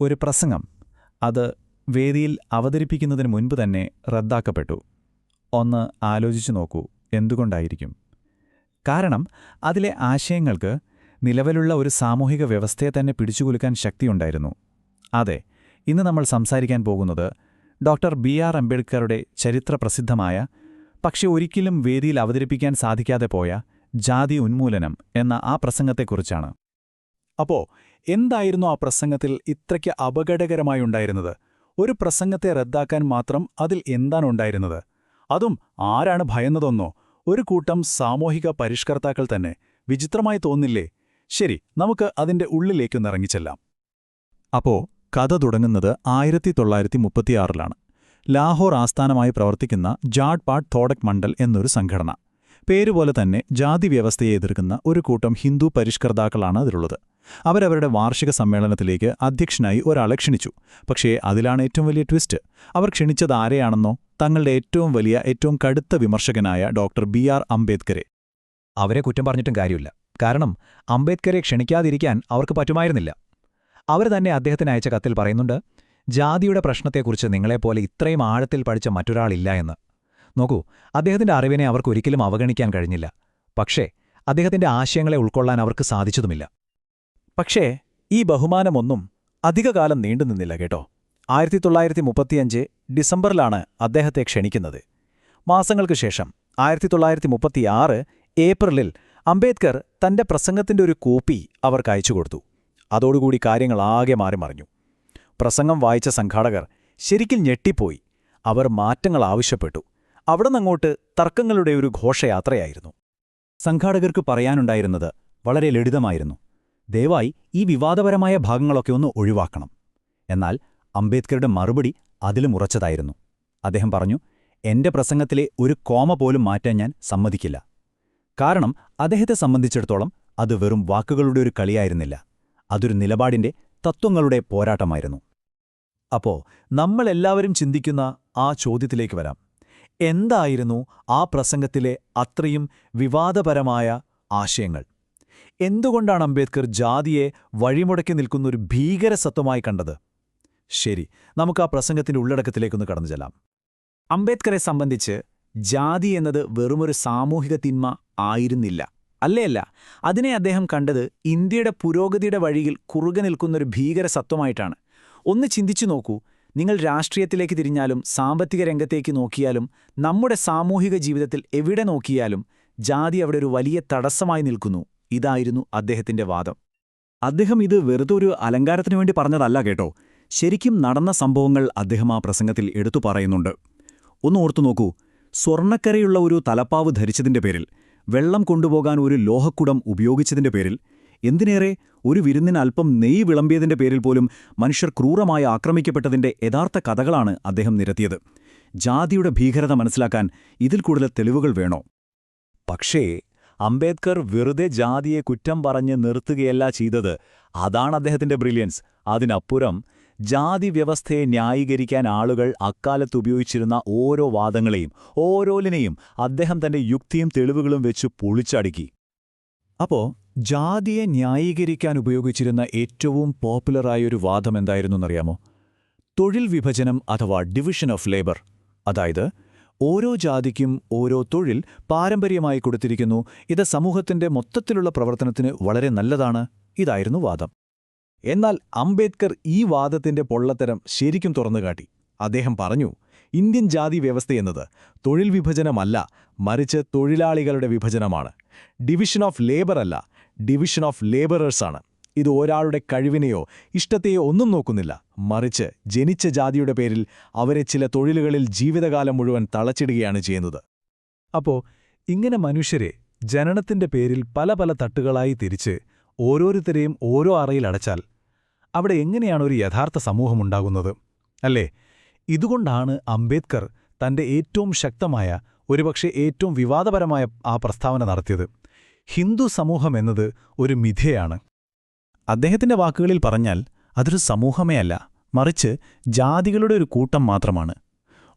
ഒരു പ്രസംഗം. അത് വേദിയിൽ അവതരിപ്പിക്കുന്നതിന് മുൻപ് തന്നെ റദ്ദാക്കപ്പെട്ടു. ഒന്ന് ആലോചിച്ചു നോക്കൂ എന്തുകൊണ്ടായിരിക്കും? കാരണം അതിലെ ആശയങ്ങൾക്ക് നിലവിലുള്ള ഒരു സാമൂഹിക വ്യവസ്ഥയെ തന്നെ പിടിച്ചുകുലുക്കാൻ ശക്തിയുണ്ടായിരുന്നു. അതെ ഇന്ന് നമ്മൾ സംസാരിക്കാൻ പോകുന്നത് ഡോക്ടർ ബി ആർ അംബേദ്കറുടെ ചരിത്രപ്രസിദ്ധമായ പക്ഷെ ഒരിക്കലും വേദിയിൽ അവതരിപ്പിക്കാൻ സാധിക്കാതെ പോയ ജാതി ഉന്മൂലനം എന്ന ആ പ്രസംഗത്തെക്കുറിച്ചാണ്. അപ്പോ എന്തായിരുന്നു ആ പ്രസംഗത്തിൽ ഇത്രയ്ക്ക് അപകടകരമായുണ്ടായിരുന്നത് ഒരു പ്രസംഗത്തെ റദ്ദാക്കാൻ മാത്രം അതിൽ എന്താണ് ഉണ്ടായിരുന്നത്? അതും ആരാണ് ഭയന്നതൊന്നോ? ഒരു കൂട്ടം സാമൂഹിക പരിഷ്കർത്താക്കൾ തന്നെ. വിചിത്രമായി തോന്നില്ലേ? ശരി നമുക്ക് അതിന്റെ ഉള്ളിലേക്കൊന്നിറങ്ങിച്ചെല്ലാം അപ്പോ കഥ തുടങ്ങുന്നത് ആയിരത്തി തൊള്ളായിരത്തി മുപ്പത്തിയാറിലാണ് ലാഹോർ ആസ്ഥാനമായി പ്രവർത്തിക്കുന്ന ജാഡ് പാട്ട് തോഡക് മണ്ഡൽ എന്നൊരു സംഘടന. പേരുപോലെ തന്നെ ജാതി വ്യവസ്ഥയെ എതിർക്കുന്ന ഒരു കൂട്ടം ഹിന്ദു പരിഷ്കർത്താക്കളാണ് അതിലുള്ളത്. അവരവരുടെ വാർഷിക സമ്മേളനത്തിലേക്ക് അധ്യക്ഷനായി ഒരാളെ ക്ഷണിച്ചു. പക്ഷേ അതിലാണ് ഏറ്റവും വലിയ ട്വിസ്റ്റ്. അവർ ക്ഷണിച്ചത് ആരെയാണെന്നോ തങ്ങളുടെ ഏറ്റവും വലിയ ഏറ്റവും കടുത്ത വിമർശകനായ ഡോക്ടർ ബി ആർ അംബേദ്കരെ അവരെ കുറ്റം പറഞ്ഞിട്ടും കാര്യമില്ല. കാരണം അംബേദ്കരെ ക്ഷണിക്കാതിരിക്കാൻ അവർക്ക് പറ്റുമായിരുന്നില്ല. അവർ തന്നെ അദ്ദേഹത്തിന് അയച്ച കത്തിൽ പറയുന്നുണ്ട് ജാതിയുടെ പ്രശ്നത്തെക്കുറിച്ച് നിങ്ങളെപ്പോലെ ഇത്രയും ആഴത്തിൽ പഠിച്ച മറ്റൊരാളില്ല എന്ന്. നോക്കൂ അദ്ദേഹത്തിന്റെ അറിവിനെ അവർക്ക് ഒരിക്കലും അവഗണിക്കാൻ കഴിഞ്ഞില്ല. പക്ഷേ അദ്ദേഹത്തിന്റെ ആശയങ്ങളെ ഉൾക്കൊള്ളാൻ അവർക്ക് സാധിച്ചതുമില്ല. പക്ഷേ ഈ ബഹുമാനമൊന്നും അധികകാലം നീണ്ടുനിന്നില്ല കേട്ടോ. ആയിരത്തി തൊള്ളായിരത്തി മുപ്പത്തിയഞ്ച് ഡിസംബറിലാണ് അദ്ദേഹത്തെ ക്ഷണിക്കുന്നത്. മാസങ്ങൾക്ക് ശേഷം ആയിരത്തി തൊള്ളായിരത്തി മുപ്പത്തിയാറ് ഏപ്രിലിൽ അംബേദ്കർ തന്റെ പ്രസംഗത്തിന്റെ ഒരു കോപ്പി അവർക്ക് അയച്ചുകൊടുത്തു അതോടുകൂടി കാര്യങ്ങൾ ആകെ മാറി മറിഞ്ഞു. പ്രസംഗം വായിച്ച സംഘാടകർ ശരിക്കും ഞെട്ടിപ്പോയി. അവർ മാറ്റങ്ങൾ ആവശ്യപ്പെട്ടു. അവിടെ നിന്നങ്ങോട്ട് തർക്കങ്ങളുടെ ഒരു ഘോഷയാത്രയായിരുന്നു. സംഘാടകർക്ക് പറയാനുണ്ടായിരുന്നത് വളരെ ലളിതമായിരുന്നു. ദയവായി ഈ വിവാദപരമായ ഭാഗങ്ങളൊക്കെ ഒന്ന് ഒഴിവാക്കണം. എന്നാൽ അംബേദ്കറുടെ മറുപടി അതിലും ഉറച്ചതായിരുന്നു. അദ്ദേഹം പറഞ്ഞു എന്റെ പ്രസംഗത്തിലെ ഒരു കോമ പോലും മാറ്റാൻ ഞാൻ സമ്മതിക്കില്ല. കാരണം അദ്ദേഹത്തെ സംബന്ധിച്ചിടത്തോളം അത് വെറും വാക്കുകളുടെ ഒരു കളിയായിരുന്നില്ല. അതൊരു നിലപാടിന്റെ തത്വങ്ങളുടെ പോരാട്ടമായിരുന്നു. അപ്പോ നമ്മളെല്ലാവരും ചിന്തിക്കുന്ന ആ ചോദ്യത്തിലേക്ക് വരാം. എന്തായിരുന്നു ആ പ്രസംഗത്തിലെ അത്രയും വിവാദപരമായ ആശയങ്ങൾ? എന്തുകൊണ്ടാണ് അംബേദ്കർ ജാതിയെ വഴിമുടക്കി നിൽക്കുന്ന ഒരു ഭീകര സത്വമായി കണ്ടത്? ശരി നമുക്ക് ആ പ്രസംഗത്തിന്റെ ഉള്ളടക്കത്തിലേക്കൊന്ന് കടന്നു ചെല്ലാം. അംബേദ്കറെ സംബന്ധിച്ച് ജാതി എന്നത് വെറുമൊരു സാമൂഹിക തിന്മ ആയിരുന്നില്ല. അല്ലേയല്ല അതിനെ അദ്ദേഹം കണ്ടത് ഇന്ത്യയുടെ പുരോഗതിയുടെ വഴിയിൽ കുറുകെ നിൽക്കുന്നൊരു ഭീകരസത്വമായിട്ടാണ്. ഒന്ന് ചിന്തിച്ചു നോക്കൂ നിങ്ങൾ രാഷ്ട്രീയത്തിലേക്ക് തിരിഞ്ഞാലും സാമ്പത്തിക രംഗത്തേക്ക് നോക്കിയാലും നമ്മുടെ സാമൂഹിക ജീവിതത്തിൽ എവിടെ നോക്കിയാലും ജാതി അവിടെ ഒരു വലിയ തടസ്സമായി നിൽക്കുന്നു. ഇതായിരുന്നു അദ്ദേഹത്തിന്റെ വാദം. അദ്ദേഹം ഇത് വെറുതെ ഒരു അലങ്കാരത്തിനു വേണ്ടി പറഞ്ഞതല്ല കേട്ടോ. ശരിക്കും നടന്ന സംഭവങ്ങൾ അദ്ദേഹം ആ പ്രസംഗത്തിൽ എടുത്തു പറയുന്നുണ്ട്. ഒന്ന് ഓർത്തു നോക്കൂ. സ്വർണക്കരയുള്ള ഒരു തലപ്പാവ് ധരിച്ചതിന്റെ പേരിൽ വെള്ളം കൊണ്ടുപോകാൻ ഒരു ലോഹക്കുടം ഉപയോഗിച്ചതിന്റെ പേരിൽ എന്തിനേറെ ഒരു വിരുന്നിന് അല്പം നെയ്യ് വിളമ്പിയതിന്റെ പേരിൽ പോലും മനുഷ്യർ ക്രൂരമായി ആക്രമിക്കപ്പെട്ടതിന്റെ യഥാർത്ഥ കഥകളാണ് അദ്ദേഹം നിരത്തിയത്. ജാതിയുടെ ഭീകരത മനസ്സിലാക്കാൻ ഇതിൽ കൂടുതൽ തെളിവുകൾ വേണോ? പക്ഷേ അംബേദ്കർ വെറുതെ ജാതിയെ കുറ്റം പറഞ്ഞ് നിർത്തുകയല്ല ചെയ്തത്. അതാണ് അദ്ദേഹത്തിന്റെ ബ്രില്യൻസ്. അതിനപ്പുറം ജാതി വ്യവസ്ഥയെ ന്യായീകരിക്കാൻ ആളുകൾ അക്കാലത്ത് ഉപയോഗിച്ചിരുന്ന ഓരോ വാദങ്ങളെയും ഓരോലിനെയും അദ്ദേഹം തന്റെ യുക്തിയും തെളിവുകളും വെച്ച് പൊളിച്ചടുക്കി. അപ്പോ ജാതിയെ ന്യായീകരിക്കാൻ ഉപയോഗിച്ചിരുന്ന ഏറ്റവും പോപ്പുലറായൊരു വാദം എന്തായിരുന്നു എന്നറിയാമോ? തൊഴിൽ വിഭജനം അഥവാ ഡിവിഷൻ ഓഫ് ലേബർ അതായത് ഓരോ ജാതിക്കും ഓരോ തൊഴിൽ പാരമ്പര്യമായി കൊടുത്തിരിക്കുന്നു. ഇത് സമൂഹത്തിന്റെ മൊത്തത്തിലുള്ള പ്രവർത്തനത്തിന് വളരെ നല്ലതാണ്. ഇതായിരുന്നു വാദം. എന്നാൽ അംബേദ്കർ ഈ വാദത്തിന്റെ പൊള്ളത്തരം ശരിക്കും തുറന്നുകാട്ടി. അദ്ദേഹം പറഞ്ഞു ഇന്ത്യൻ ജാതി വ്യവസ്ഥയെന്നത് തൊഴിൽ വിഭജനമല്ല മറിച്ച് തൊഴിലാളികളുടെ വിഭജനമാണ്. ഡിവിഷൻ ഓഫ് ലേബർ അല്ല ഡിവിഷൻ ഓഫ് ലേബറേഴ്സാണ്. ഇത് ഒരാളുടെ കഴിവിനെയോ ഇഷ്ടത്തെയോ ഒന്നും നോക്കുന്നില്ല. മറിച്ച് ജനിച്ച ജാതിയുടെ പേരിൽ അവരെ ചില തൊഴിലുകളിൽ ജീവിതകാലം മുഴുവൻ തളച്ചിടുകയാണ് ചെയ്യുന്നത്. അപ്പോ ഇങ്ങനെ മനുഷ്യരെ ജനനത്തിന്റെ പേരിൽ പല പല തട്ടുകളായി തിരിച്ച് ഓരോരുത്തരെയും ഓരോ അറയിൽ അടച്ചാൽ അവിടെ എങ്ങനെയാണ് ഒരു യഥാർത്ഥ സമൂഹമുണ്ടാകുന്നത് അല്ലേ? ഇതുകൊണ്ടാണ് അംബേദ്കർ തന്റെ ഏറ്റവും ശക്തമായ ഒരുപക്ഷെ ഏറ്റവും വിവാദപരമായ ആ പ്രസ്താവന നടത്തിയത്. ഹിന്ദു സമൂഹം എന്നത് ഒരു മിഥ്യയാണ്. അദ്ദേഹത്തിന്റെ വാക്കുകളിൽ പറഞ്ഞാൽ അതൊരു സമൂഹമേ അല്ല മറിച്ച് ജാതികളുടെ ഒരു കൂട്ടം മാത്രമാണ്.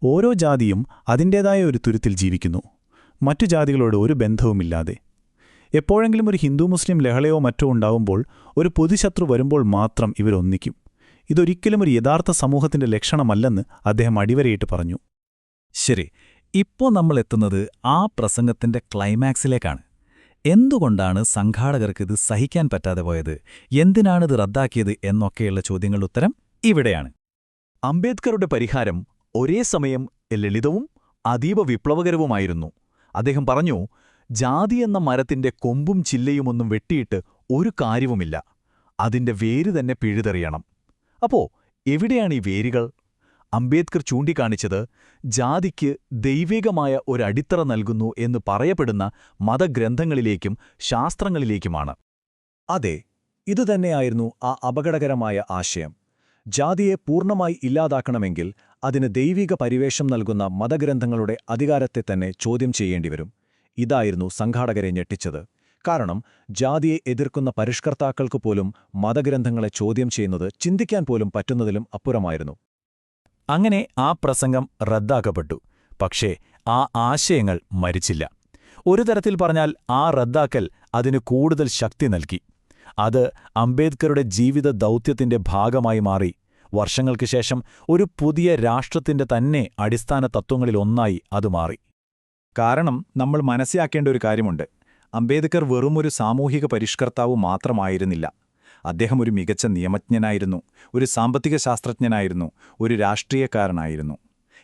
ഓരോ ജാതിയും അതിന്റേതായ ഒരു തുരുത്തിൽ ജീവിക്കുന്നു. മറ്റു ജാതികളോട് ഒരു ബന്ധവുമില്ലാതെ. എപ്പോഴെങ്കിലും ഒരു ഹിന്ദു മുസ്ലിം ലഹളയോ മറ്റോ ഉണ്ടാവുമ്പോൾ ഒരു പൊതുശത്രു വരുമ്പോൾ മാത്രം ഇവരൊന്നിക്കും ഇതൊരിക്കലും ഒരു യഥാർത്ഥ സമൂഹത്തിന്റെ ലക്ഷണമല്ലെന്ന് അദ്ദേഹം അടിവരയിട്ട് പറഞ്ഞു. ശരി ഇപ്പോൾ നമ്മൾ എത്തുന്നത് ആ പ്രസംഗത്തിന്റെ ക്ലൈമാക്സിലേക്കാണ്. എന്തുകൊണ്ടാണ് സംഘാടകർക്ക് ഇത് സഹിക്കാൻ പറ്റാതെ പോയത്? എന്തിനാണിത് റദ്ദാക്കിയത് എന്നൊക്കെയുള്ള ചോദ്യങ്ങളുടെ ഉത്തരം ഇവിടെയാണ്. അംബേദ്കറുടെ പരിഹാരം ഒരേ സമയം ലളിതവും അതീവ വിപ്ലവകരവുമായിരുന്നു. അദ്ദേഹം പറഞ്ഞു ജാതി എന്ന മരത്തിന്റെ കൊമ്പും ചില്ലയുമൊന്നും വെട്ടിയിട്ട് ഒരു കാര്യവുമില്ല. അതിന്റെ വേര് തന്നെ പിഴുതെറിയണം. അപ്പോ എവിടെയാണ് ഈ വേരുകൾ? അംബേദ്കർ ചൂണ്ടിക്കാണിച്ചത് ജാതിക്ക് ദൈവികമായ ഒരടിത്തറ നൽകുന്നു എന്ന് പറയപ്പെടുന്ന മതഗ്രന്ഥങ്ങളിലേക്കും ശാസ്ത്രങ്ങളിലേക്കുമാണ്. അതെ ഇതുതന്നെയായിരുന്നു ആ അപകടകരമായ ആശയം. ജാതിയെ പൂർണമായി ഇല്ലാതാക്കണമെങ്കിൽ അതിന് ദൈവിക പരിവേഷം നൽകുന്ന മതഗ്രന്ഥങ്ങളുടെ അധികാരത്തെ തന്നെ ചോദ്യം ചെയ്യേണ്ടിവരും. ഇതായിരുന്നു സംഘാടകരെ ഞെട്ടിച്ചത്. കാരണം ജാതിയെ എതിർക്കുന്ന പരിഷ്കർത്താക്കൾക്ക് പോലും മതഗ്രന്ഥങ്ങളെ ചോദ്യം ചെയ്യുന്നത് ചിന്തിക്കാൻ പോലും പറ്റുന്നതിലും അപ്പുറമായിരുന്നു. അങ്ങനെ ആ പ്രസംഗം റദ്ദാക്കപ്പെട്ടു. പക്ഷേ ആ ആശയങ്ങൾ മരിച്ചില്ല. ഒരു തരത്തിൽ പറഞ്ഞാൽ ആ റദ്ദാക്കൽ അതിന് കൂടുതൽ ശക്തി നൽകി. അത് അംബേദ്കറുടെ ജീവിത ദൗത്യത്തിന്റെ ഭാഗമായി മാറി. വർഷങ്ങൾക്ക് ശേഷം ഒരു പുതിയ രാഷ്ട്രത്തിന്റെ തന്നെ അടിസ്ഥാന തത്വങ്ങളിലൊന്നായി അത് മാറി. കാരണം നമ്മൾ മനസ്സിലാക്കേണ്ട ഒരു കാര്യമുണ്ട്. അംബേദ്കർ വെറുമൊരു സാമൂഹിക പരിഷ്കർത്താവ് മാത്രമായിരുന്നില്ല. അദ്ദേഹം ഒരു മികച്ച നിയമജ്ഞനായിരുന്നു ഒരു സാമ്പത്തിക ശാസ്ത്രജ്ഞനായിരുന്നു ഒരു രാഷ്ട്രീയക്കാരനായിരുന്നു.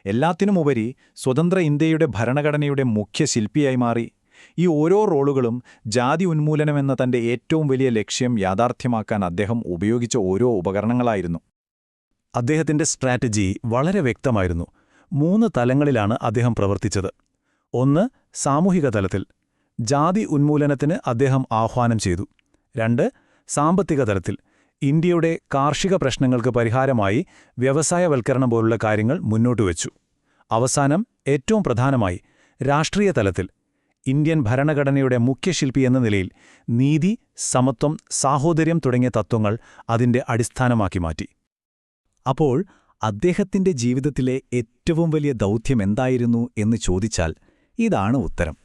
എല്ലാത്തിനുമുപരി സ്വതന്ത്ര ഇന്ത്യയുടെ ഭരണഘടനയുടെ മുഖ്യ ശില്പിയായി മാറി. ഈ ഓരോ റോളുകളും ജാതി ഉന്മൂലനമെന്ന തന്റെ ഏറ്റവും വലിയ ലക്ഷ്യം യാഥാർത്ഥ്യമാക്കാൻ അദ്ദേഹം ഉപയോഗിച്ച ഓരോ ഉപകരണങ്ങളായിരുന്നു. അദ്ദേഹത്തിന്റെ സ്ട്രാറ്റജി വളരെ വ്യക്തമായിരുന്നു. മൂന്ന് തലങ്ങളിലാണ് അദ്ദേഹം പ്രവർത്തിച്ചത്. ഒന്ന് സാമൂഹിക തലത്തിൽ. ജാതി ഉന്മൂലനത്തിന് അദ്ദേഹം ആഹ്വാനം ചെയ്തു. രണ്ട് സാമ്പത്തിക തലത്തിൽ ഇന്ത്യയുടെ കാർഷിക പ്രശ്നങ്ങൾക്ക് പരിഹാരമായി വ്യവസായവൽക്കരണം പോലുള്ള കാര്യങ്ങൾ മുന്നോട്ട് മുന്നോട്ടുവച്ചു അവസാനം ഏറ്റവും പ്രധാനമായി രാഷ്ട്രീയ തലത്തിൽ ഇന്ത്യൻ ഭരണഘടനയുടെ മുഖ്യശില്പി എന്ന നിലയിൽ നീതി സമത്വം സാഹോദര്യം തുടങ്ങിയ തത്വങ്ങൾ അതിന്റെ അടിസ്ഥാനമാക്കി മാറ്റി. അപ്പോൾ അദ്ദേഹത്തിന്റെ ജീവിതത്തിലെ ഏറ്റവും വലിയ ദൗത്യം എന്തായിരുന്നു എന്ന് ചോദിച്ചാൽ ഇതാണ് ഉത്തരം.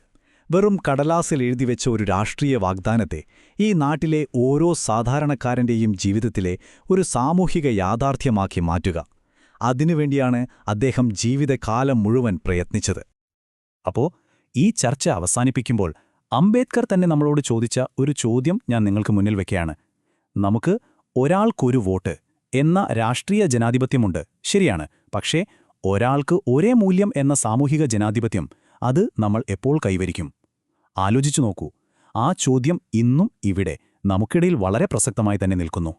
വെറും കടലാസിൽ എഴുതിവെച്ച ഒരു രാഷ്ട്രീയ വാഗ്ദാനത്തെ ഈ നാട്ടിലെ ഓരോ സാധാരണക്കാരന്റെയും ജീവിതത്തിലെ ഒരു സാമൂഹിക യാഥാർത്ഥ്യമാക്കി മാറ്റുക. അതിനുവേണ്ടിയാണ് അദ്ദേഹം ജീവിതകാലം മുഴുവൻ പ്രയത്നിച്ചത്. അപ്പോ ഈ ചർച്ച അവസാനിപ്പിക്കുമ്പോൾ അംബേദ്കർ തന്നെ നമ്മളോട് ചോദിച്ച ഒരു ചോദ്യം ഞാൻ നിങ്ങൾക്ക് മുന്നിൽ വെക്കുകയാണ്. നമുക്ക് ഒരാൾക്കൊരു വോട്ട് എന്ന രാഷ്ട്രീയ ജനാധിപത്യമുണ്ട് ശരിയാണ്. പക്ഷേ ഒരാൾക്ക് ഒരേ മൂല്യം എന്ന സാമൂഹിക ജനാധിപത്യം അത് നമ്മൾ എപ്പോൾ കൈവരിക്കും? ആലോചിച്ചു നോക്കൂ. ആ ചോദ്യം ഇന്നും ഇവിടെ നമുക്കിടയിൽ വളരെ പ്രസക്തമായി തന്നെ നിൽക്കുന്നു.